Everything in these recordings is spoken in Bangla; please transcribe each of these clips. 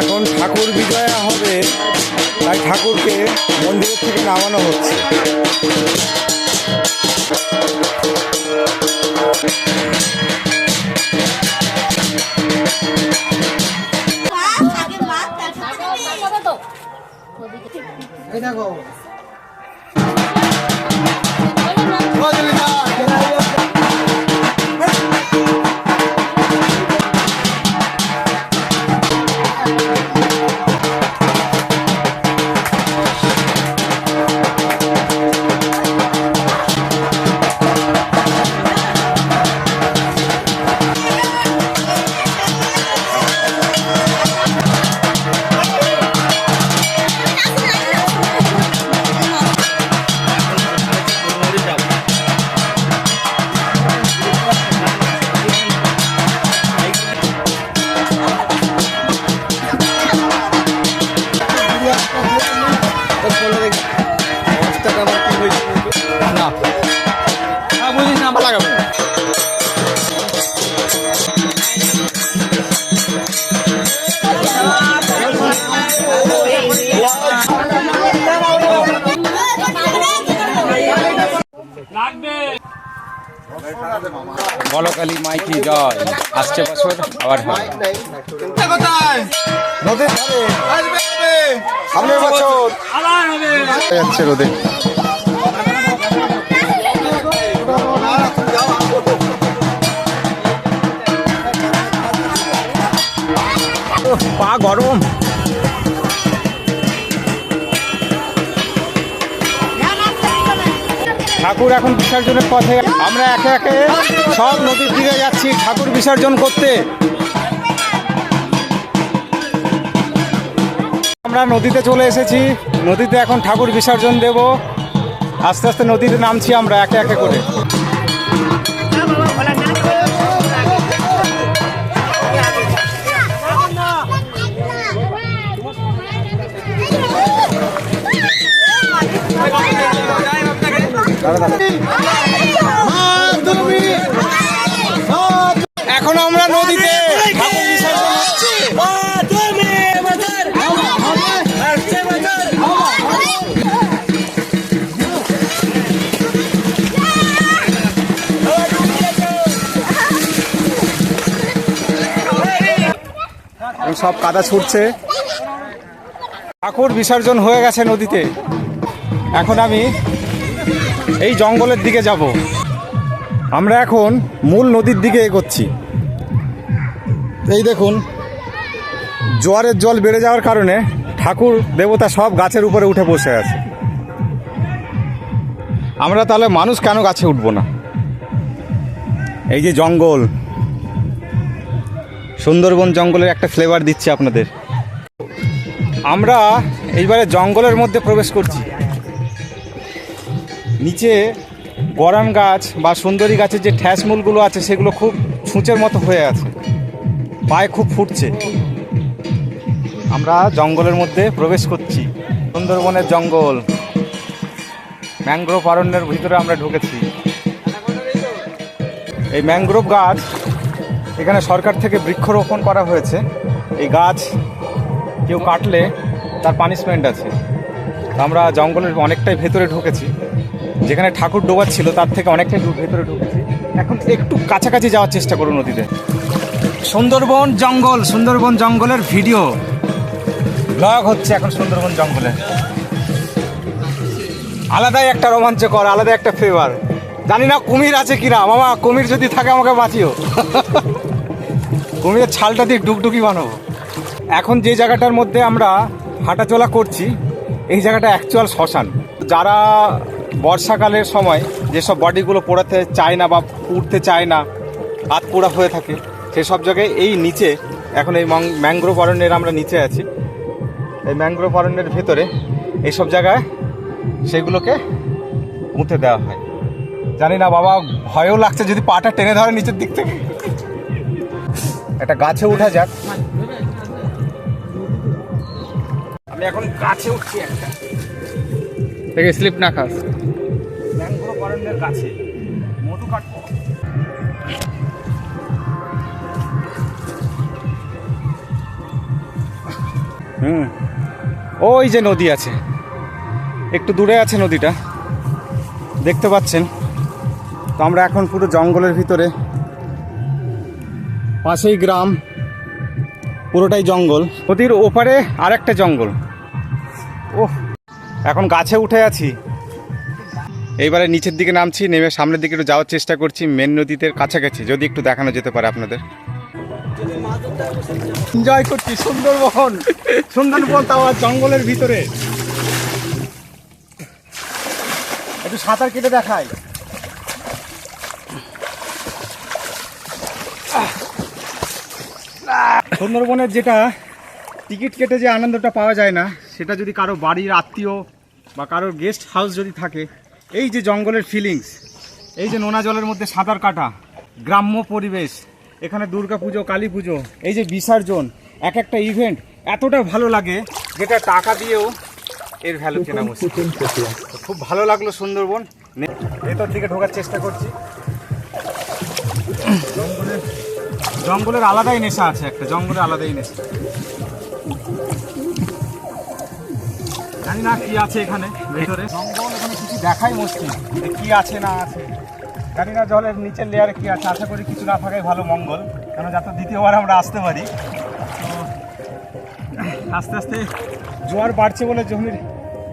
এখন ঠাকুর বিজয়া হবে তাই ঠাকুরকে মন্দিরের থেকে নামানো হচ্ছে। বলকালী মাইকি জয়? আসছে বছর আবার হবে। নদীর ধারে। সামনের বছর। যাচ্ছে রোদে। পা গরম। ঠাকুর এখন বিসর্জনের পথে। আমরা একে একে সব নদীর তীরে যাচ্ছি ঠাকুর বিসর্জন করতে। আমরা নদীতে চলে এসেছি। নদীতে এখন ঠাকুর বিসর্জন দেব। আস্তে আস্তে নদীতে নামছি আমরা একে একে করে। এখন আমরা নদীতে সব কাদা ছুটছে। ঠাকুর বিসর্জন হয়ে গেছে নদীতে। এখন আমি এই জঙ্গলের দিকে যাব। আমরা এখন মূল নদীর দিকে এগোচ্ছি। এই দেখুন, জোয়ারের জল বেড়ে যাওয়ার কারণে ঠাকুর, দেবতা সব গাছের উপরে উঠে বসে আছে। আমরা তাহলে মানুষ কেন গাছে উঠবো না? এই যে জঙ্গল, সুন্দরবন জঙ্গলের একটা ফ্লেভার দিচ্ছি আপনাদের। আমরা এইবারে জঙ্গলের মধ্যে প্রবেশ করছি। নিচে গরান গাছ বা সুন্দরী গাছের যে ঠ্যাসমূলগুলো আছে, সেগুলো খুব ছুঁচের মতো হয়ে আছে। পায়ে খুব ফুটছে। আমরা জঙ্গলের মধ্যে প্রবেশ করছি। সুন্দরবনের জঙ্গল। ম্যানগ্রোভ অরণ্যের ভিতরে আমরা ঢুকেছি। এই ম্যানগ্রোভ গাছ, এখানে সরকার থেকে বৃক্ষরোপণ করা হয়েছে। এই গাছ কেউ কাটলে তার পানিশমেন্ট আছে। আমরা জঙ্গলের অনেকটাই ভেতরে ঢুকেছি। যেখানে ঠাকুর ডোবার ছিল তার থেকে অনেকটাই ভেতরে ঢুকেছি। এখন একটু কাছাকাছি যাওয়ার চেষ্টা করুন নদীতে। সুন্দরবন জঙ্গল, সুন্দরবন জঙ্গলের ভিডিও। ব্লগ হচ্ছে এখন সুন্দরবন জঙ্গলে। আলাদাই একটা রোমাঞ্চকর, আলাদা একটা ফ্লেভার জানি না কুমির আছে কিনা। মামা, কুমির যদি থাকে আমাকে বাঁচিও। কুমিরের ছালটা দিয়ে ডুকডুকি বানাবো। এখন যে জায়গাটার মধ্যে আমরা হাঁটাচলা করছি, এই জায়গাটা অ্যাকচুয়াল শ্মশান। যারা বর্ষাকালের সময় যেসব বডিগুলো পোড়াতে চায় না বা উঠতে চায় না, হাত পোড়া হয়ে থাকে, সেসব জায়গায় এই নিচে, এখন এই মং- ম্যানগ্রোভ অরণ্যের আমরা নিচে আছি। এই ম্যানগ্রোভ অরণ্যের ভেতরে এইসব জায়গায় সেগুলোকে মুতে দেওয়া হয়। জানি না বাবা, ভয়ও লাগছে যদি পাটা টেনে ধরে নিচের দিক থেকে। একটা গাছে উঠা যাক। আমি এখন গাছে উঠছি একটা। স্লিপ না খাস। অরণ্যের গাছে মধু কাটবো। হুম। ওই যে নদী আছে। একটু দূরে আছে নদীটা। দেখতে পাচ্ছেন। তো আমরা এখন পুরো জঙ্গলের ভিতরে। পাশেই গ্রাম। পুরোটাই জঙ্গল। নদীর ওপারে আরেকটা জঙ্গল। ওহ। এখন গাছে উঠে আছি। এইবারে নিচের দিকে নামছি, নেমে সামনের দিকে একটু যাওয়ার চেষ্টা করছি মেন নদীতে কাছাকাছি, যদি একটু দেখানো যেতে পারে আপনাদের। এনজয় করছি, সুন্দরবন সুন্দরবন তাও জঙ্গলের ভিতরে। একটু সাঁতার কেটে দেখাই। সুন্দরবনের যেটা টিকিট কেটে যে আনন্দটা পাওয়া যায় না, সেটা যদি কারও বাড়ির আত্মীয় বা কারোর গেস্ট হাউস যদি থাকে এই যে জঙ্গলের ফিলিংস এই যে নোনা জলের মধ্যে সাঁতার কাটা গ্রাম্য পরিবেশ এখানে দুর্গা পুজো কালী পুজো এই যে বিসর্জন এক একটা ইভেন্ট এতটা ভালো লাগে যেটা টাকা দিয়েও এর ভ্যালু কেনা মুশকিল। খুব ভালো লাগল সুন্দরবন। ভেতর দিকে ঢোকার চেষ্টা করছি। জঙ্গলের জঙ্গলের আলাদাই নেশা আছে একটা জঙ্গলের আলাদাই নেশা। জানি না কি আছে এখানে, ভেতরে। এখানে কিছু দেখাই মুশকিল কি আছে, না আছে। জানি না জলের নিচের লেয়ারে কি আছে। আশা করি কিছু না থাকাই ভালো মঙ্গল কেন যাতে দ্বিতীয়বার আমরা আসতে পারি। আস্তে আস্তে জোয়ার বাড়ছে বলে জমির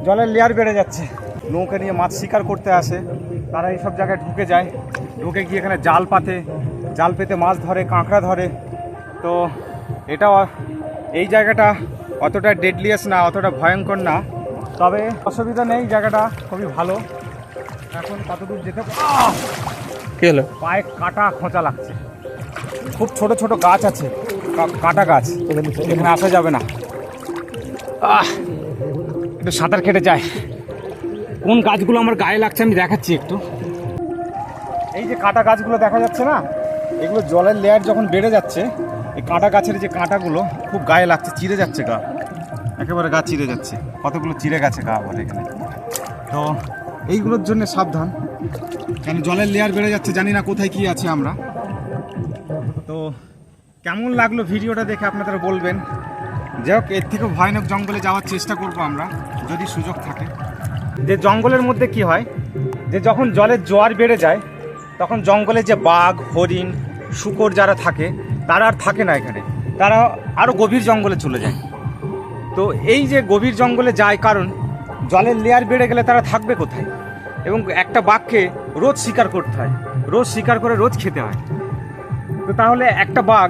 জলের লেয়ার বেড়ে যাচ্ছে। নৌকা নিয়ে মাছ শিকার করতে আসে, তারা এইসব জায়গায় ঢুকে যায়। ঢুকে গিয়ে এখানে জাল পাতে, জাল পেতে মাছ ধরে, কাঁকড়া ধরে। তো এটাও এই জায়গাটা অতটা ডেডলিয়াস না, অতটা ভয়ঙ্কর না। তবে অসুবিধা নেই জায়গাটা খুবই ভালো। এখন কতদূর যেতে! কি হলো? পায়ে কাটা খোঁচা লাগছে। খুব ছোট ছোট গাছ আছে কাটা গাছ। এখানে আসা যাবে না। আহ! একটু সাঁতার কেটে যায় কোন গাছগুলো আমার গায়ে লাগছে আমি দেখাচ্ছি একটু। এই যে কাটা গাছগুলো দেখা যাচ্ছে না এগুলো জলের লেয়ার যখন বেড়ে যাচ্ছে এই কাঁটা গাছের যে কাঁটাগুলো খুব গায়ে লাগছে চিড়ে যাচ্ছে গা। একেবারে গা চিড়ে যাচ্ছে। কতগুলো চিড়ে গেছে গা বলে এখানে? তো এইগুলোর জন্য সাবধান। কেন জলের লেয়ার বেড়ে যাচ্ছে, জানি না কোথায় কি আছে আমরা। তো কেমন লাগল ভিডিওটা দেখে আপনারা বলবেন। যাই হোক, এর থেকেও ভয়ানক জঙ্গলে যাওয়ার চেষ্টা করব আমরা, যদি সুযোগ থাকে। যে জঙ্গলের মধ্যে কি হয়, যে যখন জলের জোয়ার বেড়ে যায়, তখন জঙ্গলে যে বাঘ, হরিণ, শুকর যারা থাকে, তারা আর থাকে না এখানে। তারা আরও গভীর জঙ্গলে চলে যায়। তো এই যে গভীর জঙ্গলে যায় কারণ জলের লেয়ার বেড়ে গেলে তারা থাকবে কোথায়? এবং একটা বাঘকে রোজ শিকার করতে হয়, রোজ শিকার করে রোজ খেতে হয়। তো তাহলে একটা বাঘ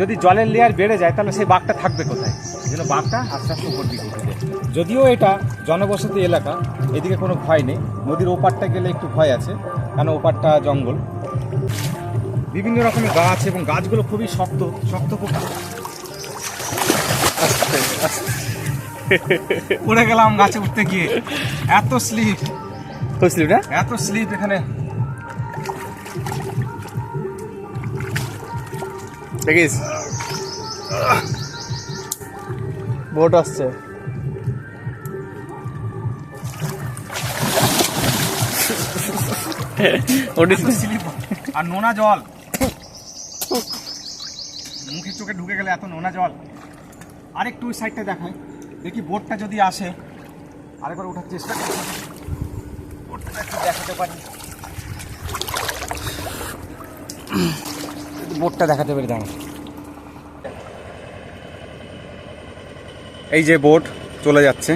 যদি জলের লেয়ার বেড়ে যায়, তাহলে সেই বাঘটা থাকবে কোথায়? জন্য বাঘটা আস্তে আস্তে উপর দিকে উঠে যায়। যদিও এটা জনবসতি এলাকা, এদিকে কোনো ভয় নেই। নদীর ওপারটা গেলে একটু ভয় আছে, কারণ ওপারটা জঙ্গল। বিভিন্ন রকমের গাছ এবং গাছগুলো খুবই শক্ত শক্ত পোকা। পড়ে গেলাম গাছে উঠতে গিয়ে। এত স্লিপ বুঝলি না? এত স্লিপ এখানে। দেখিস? বোট আসছে। স্লিপ আর নোনা জল। মুখে চোখে ঢুকে গেলে এত নোনা জল। আরেকটু ওই সাইডটা দেখায় দেখি বোটটা যদি আসে আরেকবার ওঠার চেষ্টা করি। বোটটা একটু দেখাতে পারি? বোটটা দেখাতে পারি দাঁড়া এই যে বোট চলে যাচ্ছে।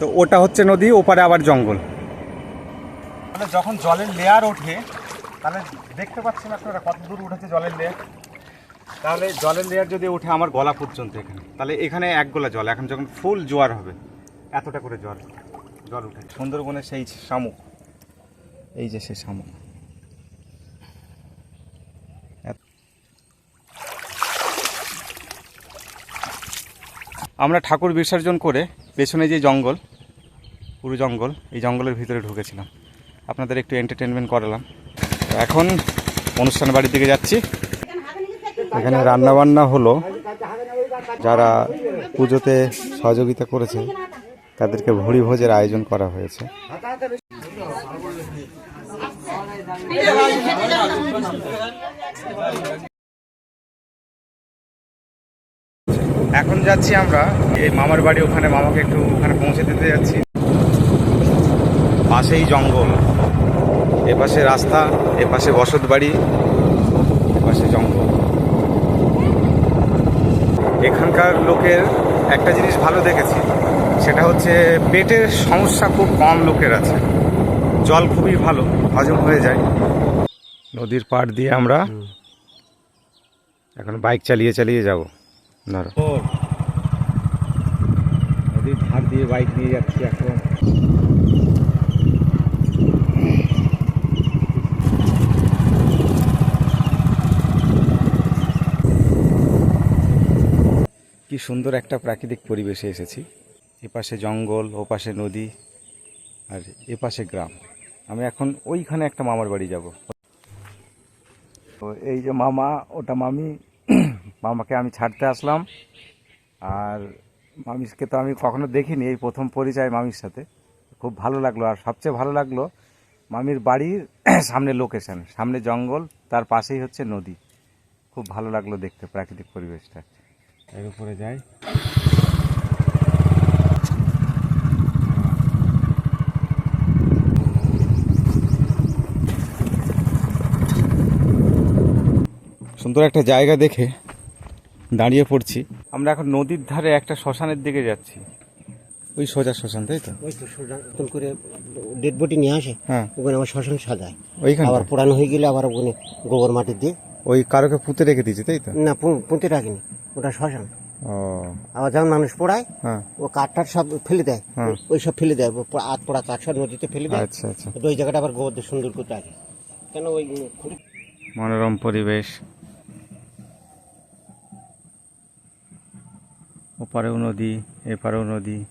তো ওটা হচ্ছে নদী ওপারে আবার জঙ্গল। তাহলে যখন জলের লেয়ার ওঠে তাহলে দেখতে পাচ্ছেন আপনারা কত দূর উঠেছে জলের লেয়ার তাহলে জলের লেয়ার যদি ওঠে, আমার গলা পর্যন্ত এখানে। তাহলে এখানে এক গোলা জল, এখন যখন ফুল জোয়ার হবে, এতটা করে জল জল উঠে। সুন্দরবনের সেই শামুক, এই যে সেই শামুক। আমরা ঠাকুর বিসর্জন করে পেছনে যে জঙ্গল, পুরো জঙ্গল, এই জঙ্গলের ভিতরে ঢুকেছিলাম। আপনাদের একটু এন্টারটেনমেন্ট করালাম। এখন অনুষ্ঠান বাড়ির দিকে যাচ্ছি। এখানে রান্না বান্না হলো। যারা পুজোতে সহযোগিতা করেছে তাদেরকে ভুড়ি ভোজের আয়োজন করা হয়েছে। এখন যাচ্ছি আমরা, এই মামার বাড়ি ওখানে, মামাকে একটু ওখানে পৌঁছে দিতে যাচ্ছি। পাশেই জঙ্গল। এপাশে রাস্তা, এপাশে বসত বাড়ি, এপাশে জঙ্গল। এখানকার লোকের একটা জিনিস ভালো দেখেছি, সেটা হচ্ছে পেটের সমস্যা খুব কম লোকের আছে। জল খুবই ভালো, হজম হয়ে যায়। নদীর পাড় দিয়ে আমরা এখন বাইক চালিয়ে চালিয়ে যাব। ধরো। নদীর ধার দিয়ে বাইক নিয়ে যাচ্ছি এখন। সুন্দর একটা প্রাকৃতিক পরিবেশে এসেছি। এপাশে জঙ্গল, ওপাশে নদী আর এপাশে গ্রাম। আমি এখন ওইখানে একটা মামার বাড়ি যাব। তো এই যে মামা, ওটা মামি। মামাকে আমি ছাড়তে আসলাম। আর মামিকে তো আমি কখনো দেখিনি, এই প্রথম পরিচয় মামির সাথে। খুব ভালো লাগল। আর সবচেয়ে ভালো লাগল, মামির বাড়ির সামনে লোকেশন, সামনে জঙ্গল, তার পাশেই হচ্ছে নদী। খুব ভালো লাগল দেখতে, প্রাকৃতিক পরিবেশটা। এর উপরে যাই। সুন্দর একটা জায়গা দেখে দাঁড়িয়ে পড়ছি। আমরা এখন নদীর ধারে একটা শ্মশানের দিকে যাচ্ছি। ওই সোজা শ্মশান তাই তো? ওই তো সোজা করে ডেড বডি নিয়ে আসে হ্যাঁ। ওখানে আমার শ্মশান সাজায়। ওইখানে? আবার পুরানো হয়ে গেলে আবার ওখানে গোবর মাটি দিয়ে ওই কারোকে পুঁতে রেখে দিয়েছে তাই তো? না পুঁতে রাখিনি। ওটা শ্মশান। ও। আবার যখন মানুষ পোড়ায় হ্যাঁ। ও কাঠটার সব ফেলে দেয়। হ্যাঁ। ওই সব ফেলে দেয় আত পোড়া কাঠ সব নদীতে ফেলে দেয়। আচ্ছা আচ্ছা। ওই জায়গাটা আবার গোবর সুন্দর করে রাখে কেন ওই মনোরম পরিবেশ। ওপারেও নদী এপারেও নদী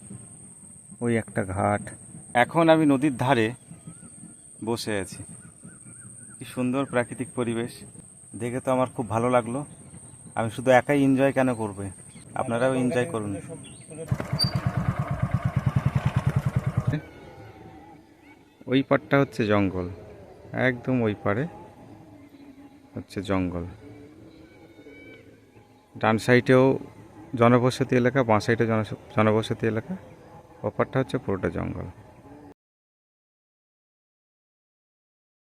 ওই একটা ঘাট। এখন আমি নদীর ধারে বসে আছি। কি সুন্দর প্রাকৃতিক পরিবেশ। দেখে তো আমার খুব ভালো লাগল। আমি শুধু একাই এনজয় কেন করবে? আপনারাও এনজয় করুন। ওই পাড়টা হচ্ছে জঙ্গল। একদম ওই পারে হচ্ছে জঙ্গল। ডান সাইডেও জনবসতি এলাকা, বাঁ সাইডে জন জনবসতি এলাকা। ওপারটা হচ্ছে পুরোটা জঙ্গল।